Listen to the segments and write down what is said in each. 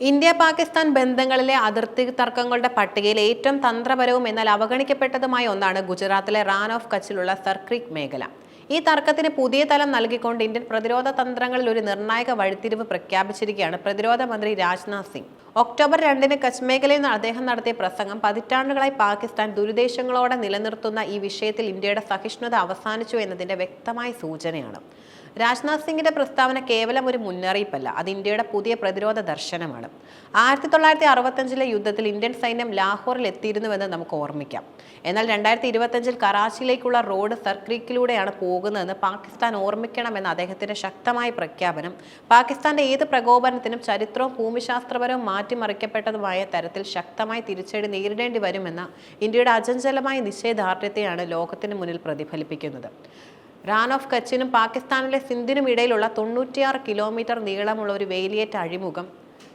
India Pakistan ബന്ധങ്ങളിലെ അതിർത്തി തർക്കങ്ങളുടെ പട്ടികയിൽ ഏറ്റവും തന്ത്രപരവും എന്നാൽ അവഗണിക്കപ്പെട്ടതുമായ ഒന്നാണ് ഗുജറാത്തിലെ റാൻ ഓഫ് കച്ചിലുള്ള സർക്രിക് മേഖല. ഈ തർക്കത്തിന് പുതിയ തലം നൽകിക്കൊണ്ട് ഇന്ത്യൻ പ്രതിരോധ തന്ത്രങ്ങളിൽ ഒരു നിർണായക വഴിത്തിരിവ് പ്രഖ്യാപിച്ചിരിക്കുകയാണ് പ്രതിരോധ മന്ത്രി രാജ്നാഥ് സിംഗ്. ഒക്ടോബർ രണ്ടിന് കച്ച് മേഖലയിൽ നിന്ന് അദ്ദേഹം നടത്തിയ പ്രസംഗം പതിറ്റാണ്ടുകളായി പാകിസ്ഥാൻ ദുരുദ്ദേശങ്ങളോടെ നിലനിർത്തുന്ന ഈ വിഷയത്തിൽ ഇന്ത്യയുടെ സഹിഷ്ണുത അവസാനിച്ചു എന്നതിന്റെ വ്യക്തമായ സൂചനയാണ്. രാജ്നാഥ് സിംഗിന്റെ പ്രസ്താവന കേവലം ഒരു മുന്നറിയിപ്പല്ല. അത് ഇന്ത്യയുടെ പുതിയ പ്രതിരോധ ദർശനമാണ്. ആയിരത്തി തൊള്ളായിരത്തി അറുപത്തഞ്ചിലെ യുദ്ധത്തിൽ ഇന്ത്യൻ സൈന്യം ലാഹോറിൽ എത്തിയിരുന്നുവെന്ന് നമുക്ക് ഓർമ്മിക്കാം. എന്നാൽ രണ്ടായിരത്തി ഇരുപത്തഞ്ചിൽ കറാച്ചിയിലേക്കുള്ള റോഡ് സർക്രീക്കിലൂടെയാണ് പോകുന്നതെന്ന് പാകിസ്ഥാൻ ഓർമ്മിക്കണമെന്ന അദ്ദേഹത്തിന്റെ ശക്തമായ പ്രഖ്യാപനം പാകിസ്ഥാന്റെ ഏത് പ്രകോപനത്തിനും ചരിത്രവും ഭൂമിശാസ്ത്രപരവും മാറ്റിമറിക്കപ്പെട്ടതുമായ തരത്തിൽ ശക്തമായി തിരിച്ചടി നേരിടേണ്ടി വരുമെന്ന ഇന്ത്യയുടെ അചഞ്ചലമായ നിശ്ചയദാർഢ്യത്തെയാണ് ലോകത്തിന് മുന്നിൽ പ്രതിഫലിപ്പിക്കുന്നത്. റാൻ ഓഫ് കച്ചിനും പാകിസ്ഥാനിലെ സിന്ധിനും ഇടയിലുള്ള തൊണ്ണൂറ്റിയാറ് കിലോമീറ്റർ നീളമുള്ള ഒരു വേലിയേറ്റ അഴിമുഖം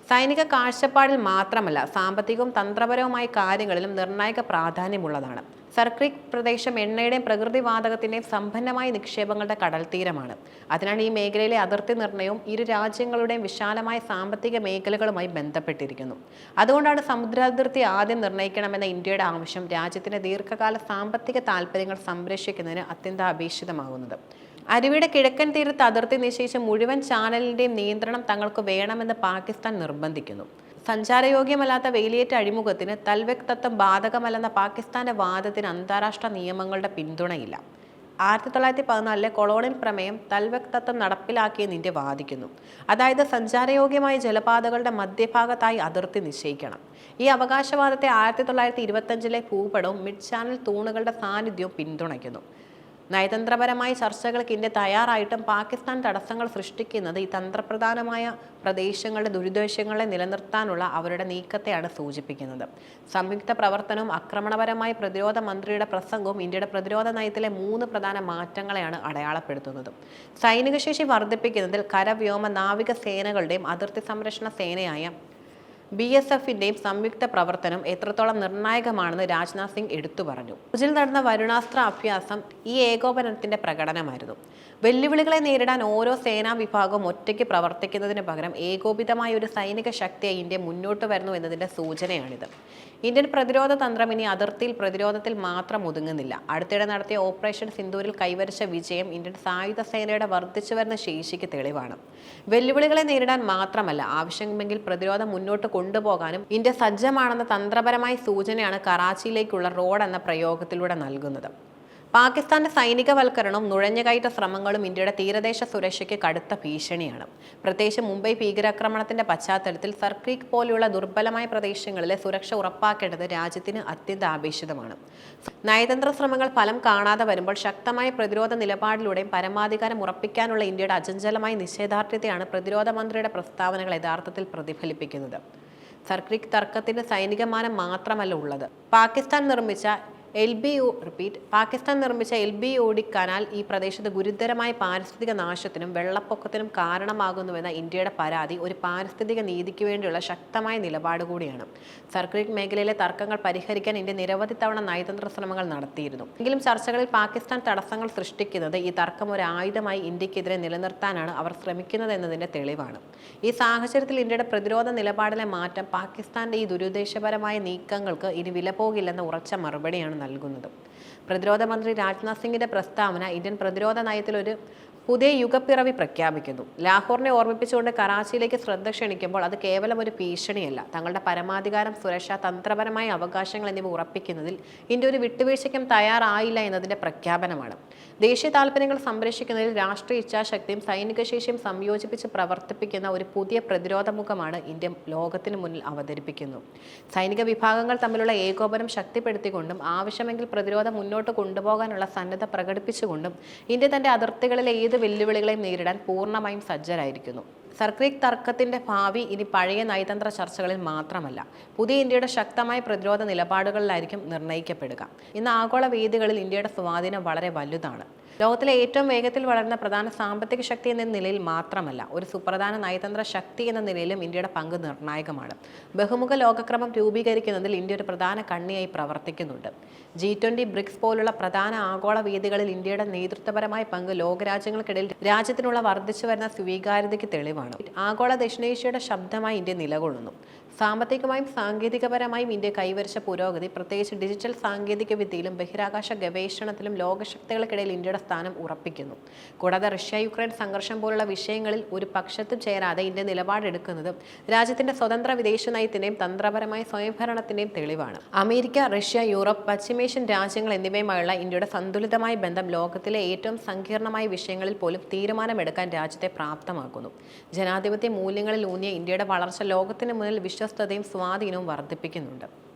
സൈനിക കാഴ്ചപ്പാടിൽ മാത്രമല്ല സാമ്പത്തികവും തന്ത്രപരവുമായ കാര്യങ്ങളിലും നിർണായക പ്രാധാന്യമുള്ളതാണ്. സർക്രിക് പ്രദേശം എണ്ണയുടെയും പ്രകൃതിവാതകത്തിന്റെയും സമ്പന്നമായ നിക്ഷേപങ്ങളുടെ കടൽ തീരമാണ് അതിനാൽ ഈ മേഖലയിലെ അതിർത്തി നിർണയവും ഇരു രാജ്യങ്ങളുടെയും വിശാലമായ സാമ്പത്തിക മേഖലകളുമായി ബന്ധപ്പെട്ടിരിക്കുന്നു. അതുകൊണ്ടാണ് സമുദ്രാതിർത്തി ആദ്യം നിർണയിക്കണമെന്ന ഇന്ത്യയുടെ ആവശ്യം രാജ്യത്തിന്റെ ദീർഘകാല സാമ്പത്തിക താൽപ്പര്യങ്ങൾ സംരക്ഷിക്കുന്നതിന് അത്യന്താപേക്ഷിതമാകുന്നത്. അരുവിയുടെ കിഴക്കൻ തീരത്ത് അതിർത്തി നിശ്ചയിച്ച മുഴുവൻ ചാനലിന്റെയും നിയന്ത്രണം തങ്ങൾക്ക് വേണമെന്ന് പാകിസ്ഥാൻ നിർബന്ധിക്കുന്നു. സഞ്ചാരയോഗ്യമല്ലാത്ത വേലിയേറ്റ അഴിമുഖത്തിന് തൽവെക് തത്വം ബാധകമല്ലെന്ന പാകിസ്ഥാന്റെ വാദത്തിന് അന്താരാഷ്ട്ര നിയമങ്ങളുടെ പിന്തുണയില്ല. ആയിരത്തി തൊള്ളായിരത്തി പതിനാലിലെ കൊളോണിയൽ പ്രമേയം തൽവെക് തത്വം നടപ്പിലാക്കിയെന്ന് ഇന്ത്യ വാദിക്കുന്നു. അതായത് സഞ്ചാരയോഗ്യമായ ജലപാതകളുടെ മധ്യഭാഗത്തായി അതിർത്തി നിശ്ചയിക്കണം. ഈ അവകാശവാദത്തെ ആയിരത്തി തൊള്ളായിരത്തി ഇരുപത്തഞ്ചിലെ ഭൂപടവും മിഡ് ചാനൽ തൂണുകളുടെ സാന്നിധ്യവും പിന്തുണയ്ക്കുന്നു. നയതന്ത്രപരമായ ചർച്ചകൾക്ക് ഇന്ത്യ തയ്യാറായിട്ടും പാകിസ്ഥാൻ തടസ്സങ്ങൾ സൃഷ്ടിക്കുന്നത് ഈ തന്ത്രപ്രധാനമായ പ്രദേശങ്ങളുടെ ദുരുദ്ദേശങ്ങളെ നിലനിർത്താനുള്ള അവരുടെ നീക്കത്തെയാണ് സൂചിപ്പിക്കുന്നത്. സംയുക്ത പ്രവർത്തനവും ആക്രമണപരമായ പ്രതിരോധ മന്ത്രിയുടെ പ്രസംഗവും ഇന്ത്യയുടെ പ്രതിരോധ നയത്തിലെ മൂന്ന് പ്രധാന മാറ്റങ്ങളെയാണ് അടയാളപ്പെടുത്തുന്നത്. സൈനിക ശേഷി വർദ്ധിപ്പിക്കുന്നതിൽ കരവ്യോമ നാവിക സേനകളുടെയും അതിർത്തി സംരക്ഷണ സേനയായ ബി എസ് എഫിന്റെയും സംയുക്ത പ്രവർത്തനം എത്രത്തോളം നിർണായകമാണെന്ന് രാജ്നാഥ് സിംഗ് എടുത്തു പറഞ്ഞു. ഭുജിൽ നടന്ന വരുണാസ്ത്ര അഭ്യാസം ഈ ഏകോപനത്തിന്റെ പ്രകടനമായിരുന്നു. വെല്ലുവിളികളെ നേരിടാൻ ഓരോ സേനാ വിഭാഗവും ഒറ്റയ്ക്ക് പ്രവർത്തിക്കുന്നതിന് പകരം ഏകോപിതമായ ഒരു സൈനിക ശക്തിയായി ഇന്ത്യ മുന്നോട്ട് വരുന്നു എന്നതിന്റെ സൂചനയാണിത്. ഇന്ത്യൻ പ്രതിരോധ തന്ത്രം ഇനി അതിർത്തിയിൽ പ്രതിരോധത്തിൽ മാത്രം ഒതുങ്ങുന്നില്ല. അടുത്തിടെ നടത്തിയ ഓപ്പറേഷൻ സിന്ദൂരിൽ കൈവരിച്ച വിജയം ഇന്ത്യൻ സായുധ സേനയുടെ വർദ്ധിച്ചു വരുന്ന ശേഷിക്ക് തെളിവാണ്. വെല്ലുവിളികളെ നേരിടാൻ മാത്രമല്ല ആവശ്യമെങ്കിൽ പ്രതിരോധം മുന്നോട്ട് കൊണ്ടുപോകാനും ഇന്ത്യ സജ്ജമാണെന്ന തന്ത്രപരമായ സൂചനയാണ് കറാച്ചിയിലേക്കുള്ള റോഡ് എന്ന പ്രയോഗത്തിലൂടെ നൽകുന്നത്. പാകിസ്ഥാന്റെ സൈനികവൽക്കരണവും നുഴഞ്ഞുകയറ്റ ശ്രമങ്ങളും ഇന്ത്യയുടെ തീരദേശ സുരക്ഷയ്ക്ക് കടുത്ത ഭീഷണിയാണ്. പ്രത്യേകിച്ച് മുംബൈ ഭീകരാക്രമണത്തിന്റെ പശ്ചാത്തലത്തിൽ സർക്രീക്ക് പോലെയുള്ള ദുർബലമായ പ്രദേശങ്ങളിലെ സുരക്ഷ ഉറപ്പാക്കേണ്ടത് രാജ്യത്തിന് അത്യന്താപേക്ഷിതമാണ്. നയതന്ത്ര ശ്രമങ്ങൾ ഫലം കാണാതെ വരുമ്പോൾ ശക്തമായ പ്രതിരോധ നിലപാടിലൂടെയും പരമാധികാരം ഉറപ്പിക്കാനുള്ള ഇന്ത്യയുടെ അചഞ്ചലമായ നിശ്ചയദാർഢ്യത്തെയാണ് പ്രതിരോധ മന്ത്രിയുടെ പ്രസ്താവനകൾ യഥാർത്ഥത്തിൽ പ്രതിഫലിപ്പിക്കുന്നത്. സർക്രിക് തർക്കത്തിന്റെ സൈനികമാനം മാത്രമല്ല ഉള്ളത്. പാകിസ്ഥാൻ നിർമ്മിച്ച L B O repeat Pakistan നിർമ്മിച്ച L B O D canal ഈ പ്രദേശത്ത് ഗുരുതരമായ പാരിസ്ഥിതിക നാശത്തിനും വെള്ളപ്പൊക്കത്തിനും കാരണമാകുന്നുവെന്ന ഇന്ത്യയുടെ പരാതി ഒരു പാരിസ്ഥിതിക നീതിക്ക് വേണ്ടിയുള്ള ശക്തമായ നിലപാട് കൂടിയാണ്. സർക്കുലേറ്റ് മേഖലയിലെ തർക്കങ്ങൾ പരിഹരിക്കാൻ ഇന്ത്യ നിരവധി തവണ നയതന്ത്ര ശ്രമങ്ങൾ നടത്തിയിരുന്നു. എങ്കിലും ചർച്ചകളിൽ പാകിസ്ഥാൻ തടസ്സങ്ങൾ സൃഷ്ടിക്കുന്നത് ഈ തർക്കം ഒരു ആയുധമായി ഇന്ത്യക്കെതിരെ നിലനിർത്താനാണ് അവർ ശ്രമിക്കുന്നത് എന്നതിന്റെ തെളിവാണ്. ഈ സാഹചര്യത്തിൽ ഇന്ത്യയുടെ പ്രതിരോധ നിലപാടിലെ മാറ്റം പാകിസ്ഥാന്റെ ഈ ദുരുദ്ദേശപരമായ നീക്കങ്ങൾക്ക് ഇനി വില പോകില്ലെന്ന ഉറച്ച മറുപടിയാണ് നൽകുന്നത്. പ്രതിരോധ മന്ത്രി രാജ്നാഥ് സിംഗിന്റെ പ്രസ്താവന ഇന്ത്യൻ പ്രതിരോധ നയത്തിൽ ഒരു പുതിയ യുഗപ്പിറവി പ്രഖ്യാപിക്കുന്നു. ലാഹോറിനെ ഓർമ്മിപ്പിച്ചുകൊണ്ട് കറാച്ചിയിലേക്ക് ശ്രദ്ധ ക്ഷണിക്കുമ്പോൾ അത് കേവലം ഒരു ഭീഷണിയല്ല. തങ്ങളുടെ പരമാധികാരം സുരക്ഷ തന്ത്രപരമായ അവകാശങ്ങൾ എന്നിവ ഉറപ്പിക്കുന്നതിൽ ഇന്ത്യ ഒരു വിട്ടുവീഴ്ചയ്ക്കും തയ്യാറായില്ല എന്നതിന്റെ പ്രഖ്യാപനമാണ്. ദേശീയ താൽപ്പര്യങ്ങൾ സംരക്ഷിക്കുന്നതിൽ രാഷ്ട്രീയ ഇച്ഛാശക്തിയും സൈനിക ശേഷിയും സംയോജിപ്പിച്ച് പ്രവർത്തിപ്പിക്കുന്ന ഒരു പുതിയ പ്രതിരോധ മുഖമാണ് ഇന്ത്യ ലോകത്തിന് മുന്നിൽ അവതരിപ്പിക്കുന്നു. സൈനിക വിഭാഗങ്ങൾ തമ്മിലുള്ള ഏകോപനം ശക്തിപ്പെടുത്തിക്കൊണ്ടും ആവശ്യമെങ്കിൽ പ്രതിരോധം മുന്നോട്ട് കൊണ്ടുപോകാനുള്ള സന്നദ്ധ പ്രകടിപ്പിച്ചുകൊണ്ടും ഇന്ത്യ തന്റെ അതിർത്തികളിലെ ഏത് വെല്ലുവിളികളെയും നേരിടാൻ പൂർണമായും സജ്ജരായിരിക്കുന്നു. സർക്രീക് തർക്കത്തിന്റെ ഭാവി ഇനി പഴയ നയതന്ത്ര ചർച്ചകളിൽ മാത്രമല്ല പുതിയ ഇന്ത്യയുടെ ശക്തമായ പ്രതിരോധ നിലപാടുകളിലായിരിക്കും നിർണയിക്കപ്പെടുക ഇന്ന് ആഗോള വേദികളിൽ ഇന്ത്യയുടെ സ്വാധീനം വളരെ വലുതാണ്. ലോകത്തിലെ ഏറ്റവും വേഗത്തിൽ വളർന്ന പ്രധാന സാമ്പത്തിക ശക്തി എന്ന നിലയിൽ മാത്രമല്ല ഒരു സുപ്രധാന നയതന്ത്ര ശക്തി എന്ന നിലയിലും ഇന്ത്യയുടെ പങ്ക് നിർണായകമാണ്. ബഹുമുഖ ലോകക്രമം രൂപീകരിക്കുന്നതിൽ ഇന്ത്യ ഒരു പ്രധാന കണ്ണിയായി പ്രവർത്തിക്കുന്നുണ്ട്. ജി ട്വന്റി ബ്രിക്സ് പോലുള്ള പ്രധാന ആഗോള വേദികളിൽ ഇന്ത്യയുടെ നേതൃത്വപരമായ പങ്ക് ലോകരാജ്യങ്ങൾക്കിടയിൽ രാജ്യത്തിനുള്ള വർദ്ധിച്ചു വരുന്ന സ്വീകാര്യതയ്ക്ക് തെളിവാണ്. ആഗോള ദക്ഷിണേഷ്യയുടെ ശബ്ദമായി ഇന്ത്യ നിലകൊള്ളുന്നു. സാമ്പത്തികമായും സാങ്കേതികപരമായും ഇന്ത്യ കൈവരിച്ച പുരോഗതി പ്രത്യേകിച്ച് ഡിജിറ്റൽ സാങ്കേതിക വിദ്യയിലും ബഹിരാകാശ ഗവേഷണത്തിലും ലോകശക്തികൾക്കിടയിൽ ഇന്ത്യയുടെ സ്ഥാനം ഉറപ്പിക്കുന്നു. കൂടാതെ റഷ്യ യുക്രൈൻ സംഘർഷം പോലുള്ള വിഷയങ്ങളിൽ ഒരു പക്ഷത്തും ചേരാതെ ഇന്ത്യ നിലപാടെടുക്കുന്നത് രാജ്യത്തിന്റെ സ്വതന്ത്ര വിദേശ നയത്തിന്റെയും തന്ത്രപരമായ സ്വയംഭരണത്തിന്റെയും തെളിവാണ്. അമേരിക്ക റഷ്യ യൂറോപ്പ് പശ്ചിമേഷ്യൻ രാജ്യങ്ങൾ എന്നിവയുമായുള്ള ഇന്ത്യയുടെ സന്തുലിതമായ ബന്ധം ലോകത്തിലെ ഏറ്റവും സങ്കീർണമായ വിഷയങ്ങളിൽ പോലും തീരുമാനമെടുക്കാൻ രാജ്യത്തെ പ്രാപ്തമാക്കുന്നു. ജനാധിപത്യ മൂല്യങ്ങളിൽ ഊന്നിയ ഇന്ത്യയുടെ വളർച്ച ലോകത്തിന് മുന്നിൽ വിശ്വസ്തതയും സ്വാധീനവും വർദ്ധിപ്പിക്കുന്നുണ്ട്.